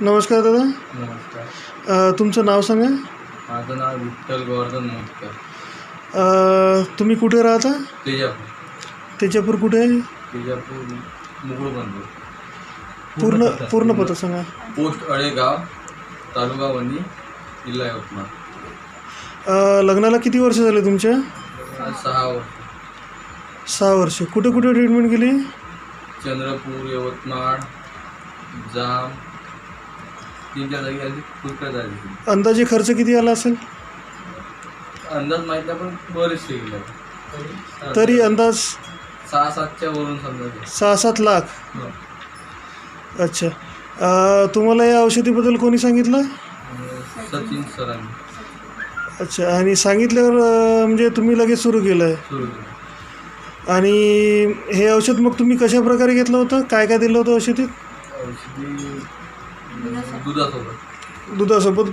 नमस्कार दादा. नमस्कार. अ, तुमचं नाव सांगा. माझं नाव विठ्ठल गोवर्धन मोटकर. अ, तुम्ही कुठे राहता? तेजापूर. तेजापूर कुठे आहे? तेजापूर मुगळ बंधू. पूर्ण पूर्ण पत्ता सांगा. पोस्ट अळेगाव तालुका वणी जिल्हा यवतमाळ. अ, लग्नाला किती वर्ष झाले तुमच्या? आज सहा वर्ष. सहा वर्ष. कुठे कुठे ट्रीटमेंट केली? चंद्रपूर यवतमाळ जाम तीन चार जागी आधी पुष्कळ झाली अंदाजे खर्च किती आला असेल? अंदाज माहीत नाही पण बरेचसे गेले तरी? अंदाज? सहा सातच्या वरून समजा ते. सहा सात लाख? हो. अच्छा. अ, तुम्हाला या औषधीबद्दल कोणी सांगितलं? अं, सचिन सरांनी. अच्छा आणि सांगितल्यावर अ, म्हणजे तुम्ही लगेच सुरू केलं आहे सुरू केलं. आणि हे औषध मग तुम्ही कशा प्रकारे घेतलं होतं? काय काय दिलं होतं औषधीत औषधी दुधासोबत? दुधासोबत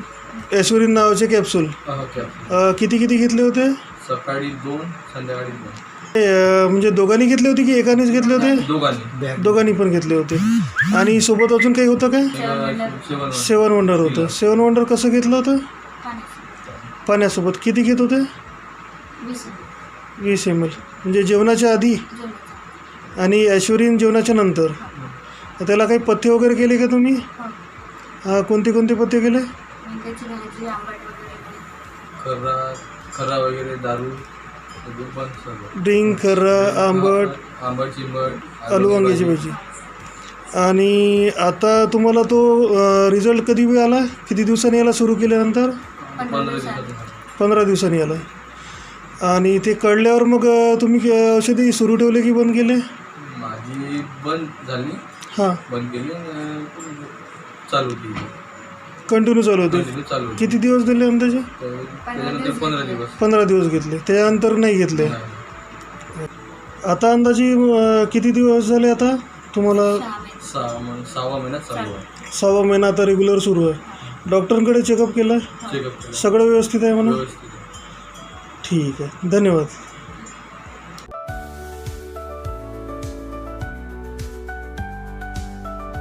ॲस्युरिन नावाचे कॅप्सूल ओके अ, किती किती घेतले होते? सकाळी दोन संध्याकाळी दोन. हे, अ, म्हणजे दोघांनी घेतले होते की एकानेच घेतले होते? दोघांनी. दोघांनी पण घेतले होते. आणि सोबत अजून काही होतं काय? सेवन सेवन वंडर होतं. सेवन वंडर कसं घेतलं होतं? पाण्यासोबत. किती घेत होते? वीस एम एल. म्हणजे जेवणाच्या आधी? आणि ॲश्वरीन जेवणाच्या नंतर. त्याला काही पथ्य वगैरे केले का तुम्ही? हा कोणते कोणते पथ्य केले? त्याची भाजी आंबट वगैरे. खरा खरा वगैरे दारू अजून पण सर्व. ड्रिंक खर्रा आंबट. आंबट चिंबट आलू वांग्याची भाजी. आणि आता तुम्हाला तो रिझल्ट कधी बी आला? किती दिवसांनी याला सुरू केल्यानंतर? पंधरा दिवसात पंधरा दिवसांनी आला. आणि ते कळल्यावर मग अ, तुम्ही अ, औषधी सुरू ठेवले की बंद केले? माझी बंद झाली. हां. बंद केली अं, चालू केली कंटिन्यू चालू होते? कंटिन्यू चालू होती. किती दिवस दिले अंदाजे? त्याच्यानंतर पंधरा दिवस. पंधरा दिवस घेतले. त्यानंतर नाही घेतले? नाही. आता अंदाजे अ, किती दिवस झाले आता? तुम्हाला सहा महिने सहावा महिन्यात चालू आहे. सहावा महिना आता रेग्युलर सुरू आहे. डॉक्टरांकडे चेकअप केलं चेकअप सगळं व्यवस्थित आहे म्हणून व्यवस्थित आहे. ठीक आहे. धन्यवाद.